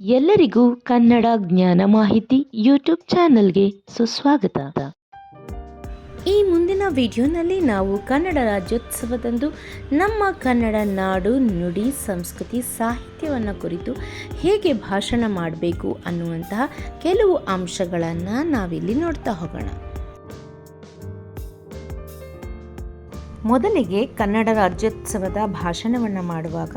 ಎಲ್ಲರಿಗೂ ಕನ್ನಡ ಜ್ಞಾನ ಮಾಹಿತಿ ಯೂಟ್ಯೂಬ್ ಚಾನಲ್ಗೆ ಸುಸ್ವಾಗತ. ಈ ಮುಂದಿನ ವಿಡಿಯೋನಲ್ಲಿ ನಾವು ಕನ್ನಡ ರಾಜ್ಯೋತ್ಸವದಂದು ನಮ್ಮ ಕನ್ನಡ ನಾಡು, ನುಡಿ, ಸಂಸ್ಕೃತಿ, ಸಾಹಿತ್ಯವನ್ನು ಕುರಿತು ಹೇಗೆ ಭಾಷಣ ಮಾಡಬೇಕು ಅನ್ನುವಂತಹ ಕೆಲವು ಅಂಶಗಳನ್ನು ನಾವಿಲ್ಲಿ ನೋಡ್ತಾ ಹೋಗೋಣ. ಮೊದಲಿಗೆ ಕನ್ನಡ ರಾಜ್ಯೋತ್ಸವದ ಭಾಷಣವನ್ನು ಮಾಡುವಾಗ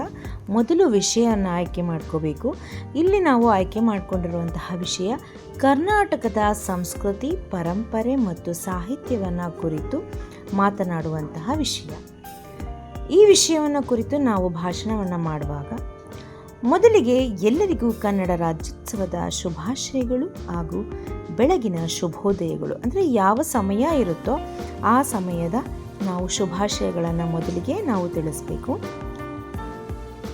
ಮೊದಲು ವಿಷಯವನ್ನು ಆಯ್ಕೆ ಮಾಡ್ಕೋಬೇಕು. ಇಲ್ಲಿ ನಾವು ಆಯ್ಕೆ ಮಾಡಿಕೊಂಡಿರುವಂತಹ ವಿಷಯ ಕರ್ನಾಟಕದ ಸಂಸ್ಕೃತಿ, ಪರಂಪರೆ ಮತ್ತು ಸಾಹಿತ್ಯವನ್ನು ಕುರಿತು ಮಾತನಾಡುವಂತಹ ವಿಷಯ. ಈ ವಿಷಯವನ್ನು ಕುರಿತು ನಾವು ಭಾಷಣವನ್ನು ಮಾಡುವಾಗ ಮೊದಲಿಗೆ ಎಲ್ಲರಿಗೂ ಕನ್ನಡ ರಾಜ್ಯೋತ್ಸವದ ಶುಭಾಶಯಗಳು ಹಾಗೂ ಬೆಳಗಿನ ಶುಭೋದಯಗಳು. ಅಂದರೆ ಯಾವ ಸಮಯ ಇರುತ್ತೋ ಆ ಸಮಯದ ನಾವು ಶುಭಾಶಯಗಳನ್ನು ಮೊದಲಿಗೆ ನಾವು ತಿಳಿಸಬೇಕು.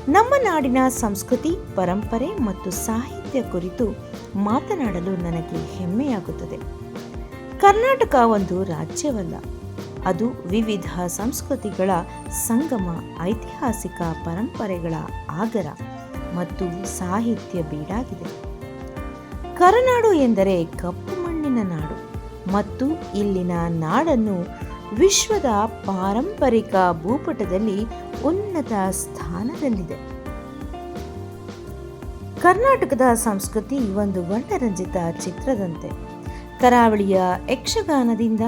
ನಮ್ಮ ನಾಡಿನ ಸಂಸ್ಕೃತಿ, ಪರಂಪರೆ ಮತ್ತು ಸಾಹಿತ್ಯ ಕುರಿತು ಮಾತನಾಡಲು ನನಗೆ ಹೆಮ್ಮೆಯಾಗುತ್ತದೆ. ಕರ್ನಾಟಕ ಒಂದು ರಾಜ್ಯವಲ್ಲ. ಅದು ವಿವಿಧ ಸಂಸ್ಕೃತಿಗಳ ಸಂಗಮ, ಐತಿಹಾಸಿಕ ಪರಂಪರೆಗಳ ಆಗರ ಮತ್ತು ಸಾಹಿತ್ಯ ಬೀಡಾಗಿದೆ. ಕರನಾಡು ಎಂದರೆ ಕಪ್ಪು ಮಣ್ಣಿನ ನಾಡು ಮತ್ತು ಇಲ್ಲಿನ ನಾಡನ್ನು ವಿಶ್ವದ ಪಾರಂಪರಿಕ ಭೂಪಟದಲ್ಲಿ ಉನ್ನತ ಸ್ಥಾನದಲ್ಲಿದೆ. ಕರ್ನಾಟಕದ ಸಂಸ್ಕೃತಿ ಒಂದು ವರ್ಣರಂಜಿತ ಚಿತ್ರದಂತೆ. ಕರಾವಳಿಯ ಯಕ್ಷಗಾನದಿಂದ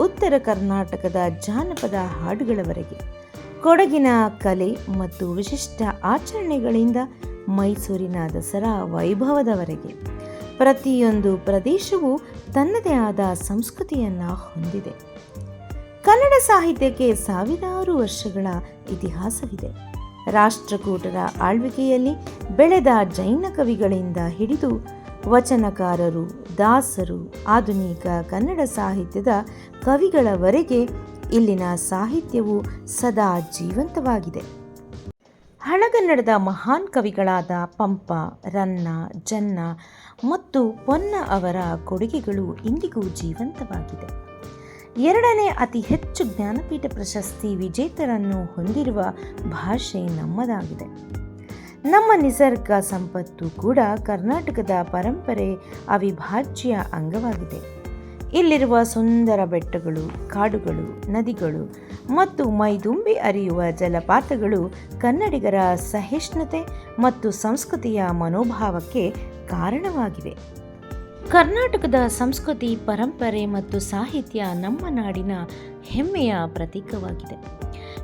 ಉತ್ತರ ಕರ್ನಾಟಕದ ಜಾನಪದ ಹಾಡುಗಳವರೆಗೆ. ಕೊಡಗಿನ ಕಲೆ ಮತ್ತು ವಿಶಿಷ್ಟ ಆಚರಣೆಗಳಿಂದ ಮೈಸೂರಿನ ದಸರಾ ವೈಭವದವರೆಗೆ. ಪ್ರತಿಯೊಂದು ಪ್ರದೇಶವು ತನ್ನದೇ ಆದ ಸಂಸ್ಕೃತಿಯನ್ನು ಹೊಂದಿದೆ. ಕನ್ನಡ ಸಾಹಿತ್ಯಕ್ಕೆ ಸಾವಿರಾರು ವರ್ಷಗಳ ಇತಿಹಾಸವಿದೆ. ರಾಷ್ಟ್ರಕೂಟರ ಆಳ್ವಿಕೆಯಲ್ಲಿ ಬೆಳೆದ ಜೈನ ಕವಿಗಳಿಂದ ಹಿಡಿದು ವಚನಕಾರರು, ದಾಸರು, ಆಧುನಿಕ ಕನ್ನಡ ಸಾಹಿತ್ಯದ ಕವಿಗಳವರೆಗೆ ಇಲ್ಲಿನ ಸಾಹಿತ್ಯವು ಸದಾ ಜೀವಂತವಾಗಿದೆ. ಹಳಗನ್ನಡದ ಮಹಾನ್ ಕವಿಗಳಾದ ಪಂಪ, ರನ್ನ, ಜನ್ನ ಮತ್ತು ಪೊನ್ನ ಅವರ ಕೊಡುಗೆಗಳು ಇಂದಿಗೂ ಜೀವಂತವಾಗಿದೆ. ಎರಡನೇ ಅತಿ ಹೆಚ್ಚು ಜ್ಞಾನಪೀಠ ಪ್ರಶಸ್ತಿ ವಿಜೇತರನ್ನು ಹೊಂದಿರುವ ಭಾಷೆ ನಮ್ಮದಾಗಿದೆ. ನಮ್ಮ ನಿಸರ್ಗ ಸಂಪತ್ತು ಕೂಡ ಕರ್ನಾಟಕದ ಪರಂಪರೆ ಅವಿಭಾಜ್ಯ ಅಂಗವಾಗಿದೆ. ಇಲ್ಲಿರುವ ಸುಂದರ ಬೆಟ್ಟಗಳು, ಕಾಡುಗಳು, ನದಿಗಳು ಮತ್ತು ಮೈದುಂಬಿ ಅರಿಯುವ ಜಲಪಾತಗಳು ಕನ್ನಡಿಗರ ಸಹಿಷ್ಣುತೆ ಮತ್ತು ಸಂಸ್ಕೃತಿಯ ಮನೋಭಾವಕ್ಕೆ ಕಾರಣವಾಗಿವೆ. ಕರ್ನಾಟಕದ ಸಂಸ್ಕೃತಿ, ಪರಂಪರೆ ಮತ್ತು ಸಾಹಿತ್ಯ ನಮ್ಮ ನಾಡಿನ ಹೆಮ್ಮೆಯ ಪ್ರತೀಕವಾಗಿದೆ.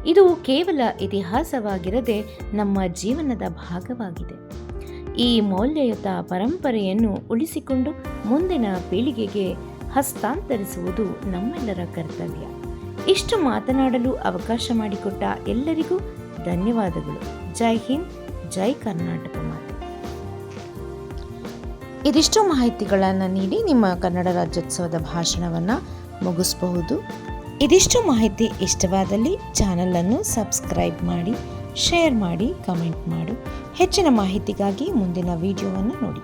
ಇದು ಕೇವಲ ಇತಿಹಾಸವಾಗಿರದೆ ನಮ್ಮ ಜೀವನದ ಭಾಗವಾಗಿದೆ. ಈ ಮೌಲ್ಯಯುತ ಪರಂಪರೆಯನ್ನು ಉಳಿಸಿಕೊಂಡು ಮುಂದಿನ ಪೀಳಿಗೆಗೆ ಹಸ್ತಾಂತರಿಸುವುದು ನಮ್ಮೆಲ್ಲರ ಕರ್ತವ್ಯ. ಇಷ್ಟು ಮಾತನಾಡಲು ಅವಕಾಶ ಮಾಡಿಕೊಟ್ಟ ಎಲ್ಲರಿಗೂ ಧನ್ಯವಾದಗಳು. ಜೈ ಹಿಂದ್, ಜೈ ಕರ್ನಾಟಕ. ಇದಿಷ್ಟು ಮಾಹಿತಿಗಳನ್ನು ನೀಡಿ ನಿಮ್ಮ ಕನ್ನಡ ರಾಜ್ಯೋತ್ಸವದ ಭಾಷಣವನ್ನು ಮುಗಿಸಬಹುದು. ಇದಿಷ್ಟು ಮಾಹಿತಿ ಇಷ್ಟವಾದಲ್ಲಿ ಚಾನಲನ್ನು ಸಬ್ಸ್ಕ್ರೈಬ್ ಮಾಡಿ, ಶೇರ್ ಮಾಡಿ, ಕಮೆಂಟ್ ಮಾಡು. ಹೆಚ್ಚಿನ ಮಾಹಿತಿಗಾಗಿ ಮುಂದಿನ ವಿಡಿಯೋವನ್ನು ನೋಡಿ.